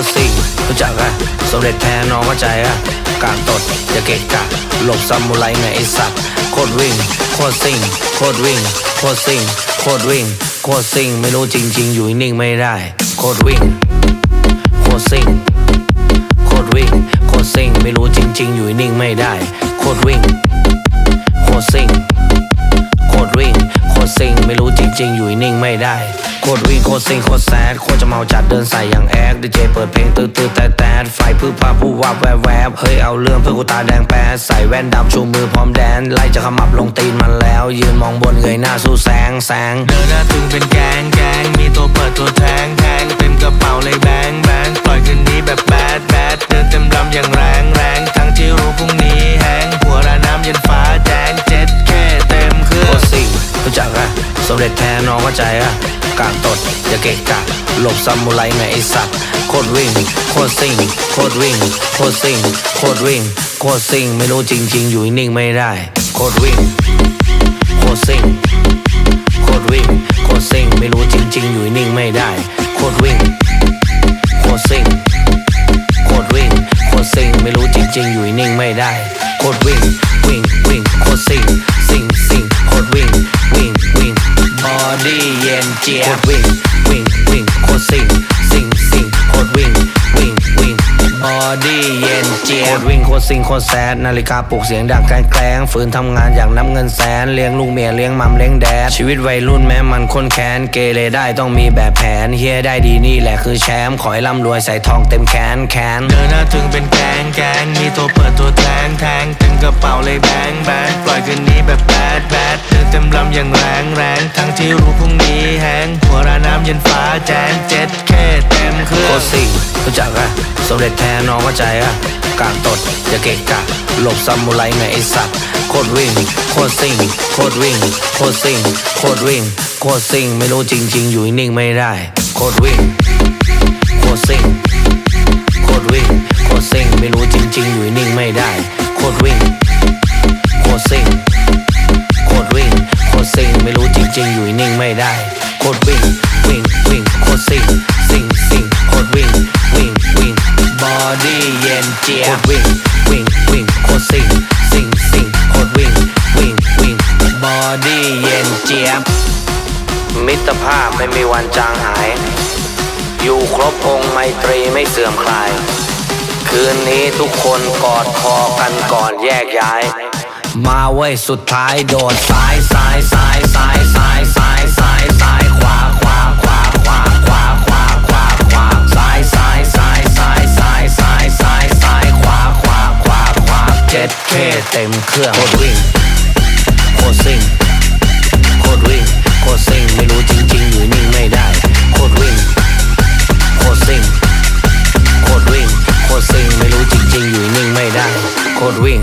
ตรซิงรู้จักอะสมเด็จแพ้น้องเข้าใจอะกางตดอย่าเกะกะหลบซามูไรไงไอสัตว์โคตรวิ่งโคตรซิงโคตรวิ่งโคตรซิงโคตรวิ่งโคตรซิงไม่รู้จริง ๆ อยู่นิ่งไม่ได้โคตรวิ่งโคตรซิงโคตรวิ่งโคตรซิงไม่รู้จริง ๆ อยู่นิ่งไม่ได้โคตรวิ่งโคตรซิง จริงอยู่นิ่งไม่ได้โคตรวิ่งโคตรซิงโคตรแซดโคตรจะเมาจัดเดินใส่อย่างแอคดีเจเปิดเพลงตื้อตื้อแต่แต่ไฟพื้นผ้าผู้วับแวบแวบเฮ้ยเอาเรื่องเพื่อกูตาแดงแป๊ดใส่แว่นดำชูมือพร้อมแดนไล่จะขมับลงตีนมันแล้ว ยืนมองบนเงยหน้าสู้แสงแสงเดินหน้าตึงเป็นแกง รู้จักอะสมเด็จแพ้น้องเข้าใจอะกางตดอย่าเกะกะหลบซามูไรไงไอสัตว์โคตรวิ่ง โคตรซิงโคตรวิ่ง โคตรซิงโคตรวิ่ง โคตรซิงไม่รู้จริง ๆ อยู่นิ่งไม่ได้ โคตรวิ่ง โคตรซิงโคตรวิ่ง โคตรซิงไม่รู้จริง ๆ อยู่นิ่งไม่ได้ โคตรวิ่ง โคตรซิงโคตรวิ่ง โคตรซิงไม่รู้จริง ๆ อยู่นิ่งไม่ได้ โคตรวิ่ง วิ่ง วิ่ง โคตรซิงซิงซิงโคตรวิ่ง ดีเย็นเจี๊ยบโคตรวิ่งวิ่งวิ่งโคตรซิงซิงซิงโคตรวิ่งวิ่งวิ่งบอดี้เย็นเจี๊ยบโคตรวิ่งโคตรซิงโคตรแซดนาฬิกาปลุกเสียงดังแกล้งแกล้งฝืนทำงานอย่างน้ำเงินแสนเลี้ยงลูกเมียเลี้ยงมัมเลี้ยงแดดชีวิตวัยรุ่นแม้มันค้นแค้นเกเรได้ต้องมีแบบแผนเฮียได้ดีนี่แหละคือแชมป์ขอให้ร่ำรวยใส่ทองเต็มแขนแขนเดินหน้าตึงเป็นแกงแกงมีตัวเปิดตัวแทงแทงเต็มกระเป๋าเลยแบงแบงปล่อยคืนนี้แบบแบดแบดเดินเต็มลำอย่างแรงแรง ที่รู้พรุ่งนี้แห้งหัวระน้ำเย็นฟ้าแจ้งเจ็ดแค่เต็มเครื่โคองตรซิงรู้จักอะสมเด็จแพ้น้องเข้าใจอะกางตดอย่าเกะกะหลบซามูไรไงไอสัตว์โคตรวิ่ง โคตรซิ่ง โคตรวิ่ง โคตรซิ่ง โคตรวิ่ง โคตรซิ่งไม่รู้จริง ๆ อยู่นิ่งไม่ได้ โคตรวิ่ง โคตรซิ่ง โคตรวิ่ง โคตรซิ่งไม่รู้จริง ๆ อยู่นิ่งไม่ได้ ริงอยู่นิ่งไม่ได้โคตรวิ่งวิ่งวิ่งโคตรซิงซิงซิงโคตรวิ่งวิ่งวิ่งบอดี้เย็นเจี๊ยบโคตรวิ่งวิ่งวิ่งโคตรซิงซิงซิงโคตรวิ่งวิ่งวิ่งบอดี้เย็นเจี๊ยบมิตรภาพไม่มีวันจางหาย อยู่ครบองค์ไมตรีไม่เสื่อมคลาย คืนนี้ทุกคนกอดคอกันก่อนแยกย้าย มาเว้ยสุดท้ายโดดซ้ายซ้ายซ้ายซ้าย จ็ดเคเต็มเครื่องโคตรวิ่งโคตรซิ่งโคตรวิ่งโคตรซิ่งไม่รู้จริง ๆ อยู่นิ่งไม่ได้โคตรวิ่งโคตรซิ่งโคตรวิ่งโคตรซิงไม่รู้จริง ๆ อยู่นิ่งไม่ได้โคตรวิ่ง